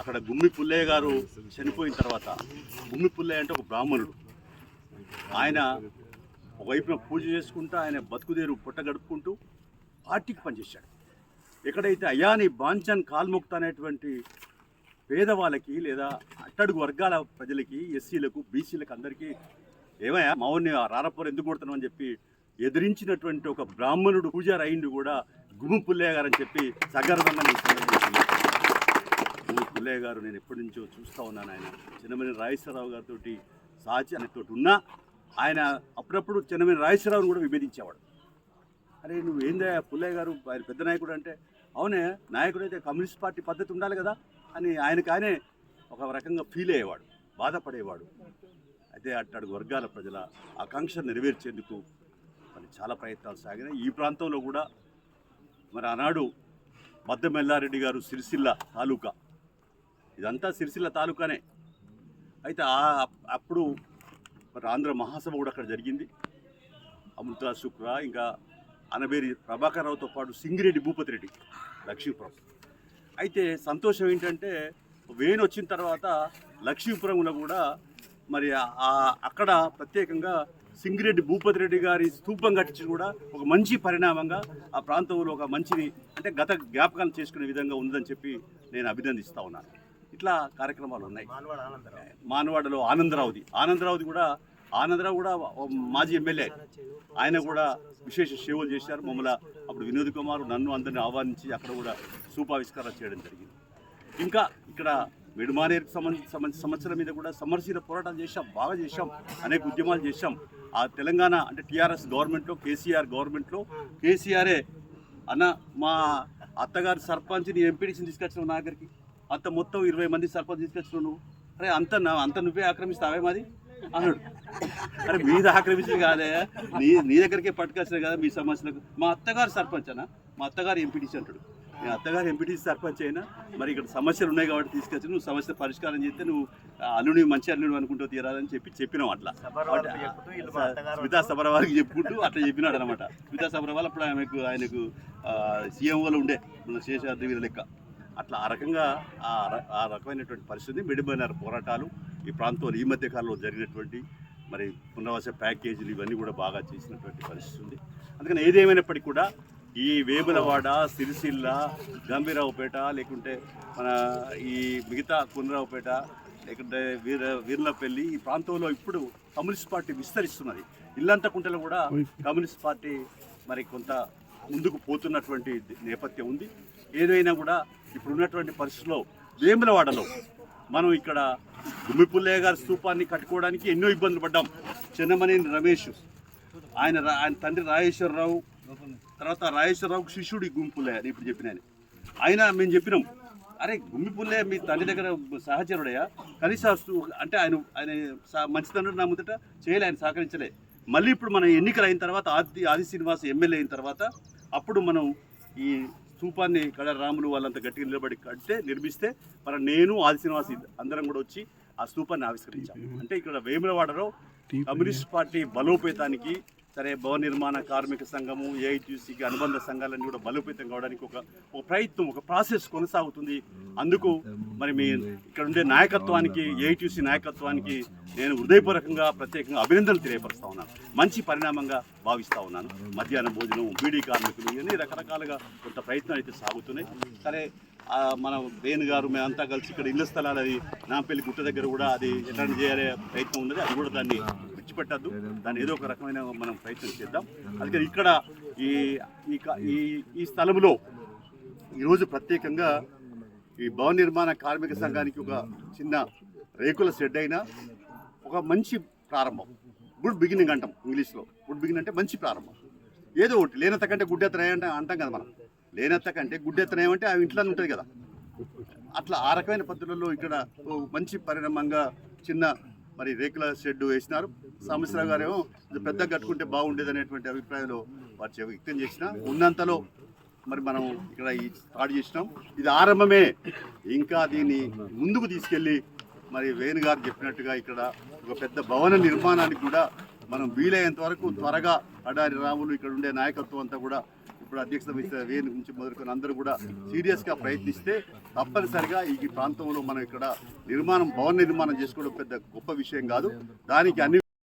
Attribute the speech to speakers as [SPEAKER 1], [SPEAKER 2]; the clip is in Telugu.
[SPEAKER 1] అక్కడ గుమ్మి పుల్లయ్య గారు చనిపోయిన తర్వాత గుమ్మి పుల్లయ్య అంటే ఒక బ్రాహ్మణుడు. ఆయన ఒకవైపున పూజ చేసుకుంటూ ఆయన బతుకుదేరు పుట్ట గడుపుకుంటూ పార్టీకి పనిచేశాడు. ఎక్కడైతే అయాని బాంచన్ కాల్ముక్త అనేటువంటి పేదవాళ్ళకి లేదా అట్టడుగు వర్గాల ప్రజలకి ఎస్సీలకు బీసీలకు అందరికీ ఏమయ్యా మౌని రారపూర్ ఎందుకు కొడుతున్నావు అని చెప్పి ఎదిరించినటువంటి ఒక బ్రాహ్మణుడు పూజారి అయింది కూడా గుమ్ము పుల్లయ్య గారు అని చెప్పి సగర్వంగా పుల్లయ్య గారు నేను ఎప్పటి నుంచో చూస్తూ ఉన్నాను ఆయన. చిన్నమని రాజేశ్వరరావు గారితో సాచి అనేతో ఉన్నా ఆయన అప్పుడప్పుడు చిన్నమని రాజేశ్వరరావుని కూడా విభేదించేవాడు. అరే నువ్వు ఏందా పుల్లయ్య గారు ఆయన పెద్ద నాయకుడు అంటే? అవునే నాయకుడు అయితే కమ్యూనిస్ట్ పార్టీ పద్ధతి ఉండాలి కదా అని ఆయనకు ఆయనే ఒక రకంగా ఫీల్ అయ్యేవాడు బాధపడేవాడు. అయితే అట్టడుగు వర్గాల ప్రజల ఆకాంక్ష నెరవేర్చేందుకు మరి చాలా ప్రయత్నాలు సాగినాయి. ఈ ప్రాంతంలో కూడా మరి ఆనాడు మద్దమెల్లారెడ్డి గారు సిరిసిల్ల తాలూకా ఇదంతా సిరిసిల్ల తాలూకానే. అయితే ఆ అప్పుడు మరి ఆంధ్ర మహాసభ కూడా అక్కడ జరిగింది. అమృత శుక్ర ఇంకా అనబేరి ప్రభాకర్ రావుతో పాటు సింగిరెడ్డి భూపతి రెడ్డి లక్ష్మీపురం. అయితే సంతోషం ఏంటంటే వేణు వచ్చిన తర్వాత లక్ష్మీపురంలో కూడా మరి అక్కడ ప్రత్యేకంగా సింగిరెడ్డి భూపతి రెడ్డి గారి స్తూపం కట్టించి కూడా ఒక మంచి పరిణామంగా ఆ ప్రాంతంలో ఒక మంచిని అంటే గత జ్ఞాపకాలు చేసుకునే విధంగా ఉందని చెప్పి నేను అభినందిస్తా ఉన్నాను. ఇట్లా కార్యక్రమాలు ఉన్నాయి. మానవాడలో ఆనందరావుది. ఆనందరావుది కూడా ఆనందరావు కూడా మాజీ ఎమ్మెల్యే. ఆయన కూడా విశేష సేవలు చేశారు. మమ్మల్ని అప్పుడు వినోద్ కుమార్ నన్ను అందరిని ఆహ్వానించి అక్కడ కూడా సూపావిష్కారం చేయడం జరిగింది. ఇంకా ఇక్కడ మిడుమానేరుకు సంబంధించి సమస్యల మీద కూడా సమరశీల పోరాటాలు చేశాం బాగా చేశాం అనేక ఉద్యమాలు చేశాం. ఆ తెలంగాణ అంటే టీఆర్ఎస్ గవర్నమెంట్లో కేసీఆర్ గవర్నమెంట్లో కేసీఆరే అన్న మా అత్తగారి సర్పంచ్ని ఎంపీడీసీని తీసుకొచ్చినావు నా దగ్గరికి అంత మొత్తం ఇరవై మంది సర్పంచ్ తీసుకొచ్చినావు నువ్వు? అరే అంత అంత నువ్వే ఆక్రమిస్తావే మాది? అన్నాడు. అరే మీద ఆక్రమించింది కాదే. నీ నీ దగ్గరికే పట్టుకొచ్చినాయి కదా మీ సమస్యలకు. మా అత్తగారు సర్పంచ్ అన్న. మా అత్తగారు ఎంపీటీసీ అంటాడు. మీ అత్తగారు ఎంపీటీసీ సర్పంచ్ అయినా మరి ఇక్కడ సమస్యలు ఉన్నాయి కాబట్టి తీసుకొచ్చి నువ్వు సమస్య పరిష్కారం చేస్తే నువ్వు అల్లుని మంచి అల్లుని అనుకుంటూ తీరాలని చెప్పి చెప్పినాం అట్లా. స్మితా సబరవాళ్ళకి చెప్పుకుంటూ అట్లా చెప్పినాడు అనమాట స్మితా సబరవాల్ అప్పుడు ఆమెకు ఆయనకు సీఎంఓలో ఉండే మన శేషాద్రి వీర లెక్క. అట్లా ఆ రకంగా ఆ రకమైనటువంటి పరిస్థితి మిడిపోయిన పోరాటాలు ఈ ప్రాంతంలో ఈ మధ్య కాలంలో జరిగినటువంటి మరి పునరావాస ప్యాకేజీలు ఇవన్నీ కూడా బాగా చేసినటువంటి పరిస్థితి ఉంది. అందుకని ఏదేమైనప్పటికీ కూడా ఈ వేములవాడ సిరిసిల్ల గంభీరావుపేట లేకుంటే మన ఈ మిగతా కునరావుపేట లేకుంటే వీర వీర్లపల్లి ఈ ప్రాంతంలో ఇప్పుడు కమ్యూనిస్ట్ పార్టీ విస్తరిస్తున్నది. ఇల్లంతకుంటలో కూడా కమ్యూనిస్ట్ పార్టీ మరి కొంత ముందుకు పోతున్నటువంటి నేపథ్యం ఉంది. ఏదైనా కూడా ఇప్పుడు ఉన్నటువంటి పరిస్థితుల్లో వేములవాడలో మనం ఇక్కడ గుమ్మిపుల్లయ్య గారి స్తూపాన్ని కట్టుకోవడానికి ఎన్నో ఇబ్బందులు పడ్డాం. చిన్నమనేని రమేష్ ఆయన ఆయన తండ్రి రాజేశ్వరరావు తర్వాత రాజేశ్వరరావుకు శిష్యుడు ఈ గుమ్మిపుల్లయ్య ఇప్పుడు చెప్పిన ఆయన. ఆయన మేము చెప్పినాం అరే గుమ్మిపుల్లయ్య మీ తండ్రి దగ్గర సహచరుడయ్యా. కనీస అంటే ఆయన ఆయన మంచి తండ్రి నా ముందట చేయలే ఆయన సహకరించలే. మళ్ళీ ఇప్పుడు మనం ఎన్నికలు అయిన తర్వాత ఆది ఆది శ్రీనివాస్ ఎమ్మెల్యే అయిన తర్వాత అప్పుడు మనం ఈ స్తూపాన్ని కడ రాములు వాళ్ళంతా గట్టిగా నిలబడి కడితే నిర్మిస్తే మన నేను ఆది శ్రీనివాస్ అందరం కూడా వచ్చి ఆ స్తూపాన్ని ఆవిష్కరించాం. అంటే ఇక్కడ వేములవాడలో కమ్యూనిస్ట్ పార్టీ బలోపేతానికి సరే భవన నిర్మాణ కార్మిక సంఘము ఏఐటీసీకి అనుబంధ సంఘాలన్నీ కూడా బలోపేతం కావడానికి ఒక ఒక ప్రయత్నం ఒక ప్రాసెస్ కొనసాగుతుంది. అందుకు మరి మీ ఇక్కడ ఉండే నాయకత్వానికి ఏఐటీసీ నాయకత్వానికి నేను హృదయపూర్వకంగా ప్రత్యేకంగా అభినందనలు తెలియపరుస్తా ఉన్నాను. మంచి పరిణామంగా భావిస్తా ఉన్నాను. మధ్యాహ్న భోజనం బీడీ కార్మికులు ఇవన్నీ రకరకాలుగా కొంత ప్రయత్నాలు అయితే సాగుతున్నాయి. సరే మన వేణు గారు మేమంతా కలిసి ఇక్కడ ఇళ్ళ స్థలాలు అది నాంపల్లి గుట్ట దగ్గర కూడా అది ఎట్లా చేయాలే ప్రయత్నం ఉన్నది. అది కూడా దాన్ని విడిచిపెట్టద్దు దాన్ని ఏదో ఒక రకమైన మనం ప్రయత్నం చేద్దాం. అందుకని ఇక్కడ ఈ ఈ ఈ ఈ స్థలంలో ఈరోజు ప్రత్యేకంగా ఈ భవన నిర్మాణ కార్మిక సంఘానికి ఒక చిన్న రేకుల షెడ్ అయినా ఒక మంచి ప్రారంభం. గుడ్ బిగినింగ్ అంటాం ఇంగ్లీష్లో. గుడ్ బిగినింగ్ అంటే మంచి ప్రారంభం. ఏదో ఒకటి లేనత్త కంటే గుడ్డెత్తనాయి అంటే అంటాం కదా మనం. లేనత్త కంటే గుడ్డెత్తనాయి అంటే ఆ ఇంట్లో ఉంటుంది కదా. అట్లా ఆ రకమైన పద్ధతులలో ఇక్కడ మంచి పరిణామంగా చిన్న మరి రేకుల షెడ్ వేసినారు. సాంబశ్వరరావు గారేమో పెద్ద కట్టుకుంటే బాగుండేది అనేటువంటి అభిప్రాయంలో వారు వ్యక్తం చేసిన. ఉన్నంతలో మరి మనం ఇక్కడ ఈ స్టార్ట్ చేసినాం. ఇది ఆరంభమే. ఇంకా దీన్ని ముందుకు తీసుకెళ్ళి మరి వేణు గారు చెప్పినట్టుగా ఇక్కడ ఒక పెద్ద భవన నిర్మాణానికి కూడా మనం వీలైనంత వరకు త్వరగా అడారి రాములు ఇక్కడ ఉండే నాయకత్వం అంతా కూడా ఇప్పుడు అధ్యక్షత వహించిన వేణు నుంచి మొదలుకొని అందరూ కూడా సీరియస్గా ప్రయత్నిస్తే తప్పనిసరిగా ఈ ప్రాంతంలో మనం ఇక్కడ నిర్మాణం భవన నిర్మాణం చేసుకోవడం పెద్ద గొప్ప విషయం కాదు. దానికి అన్ని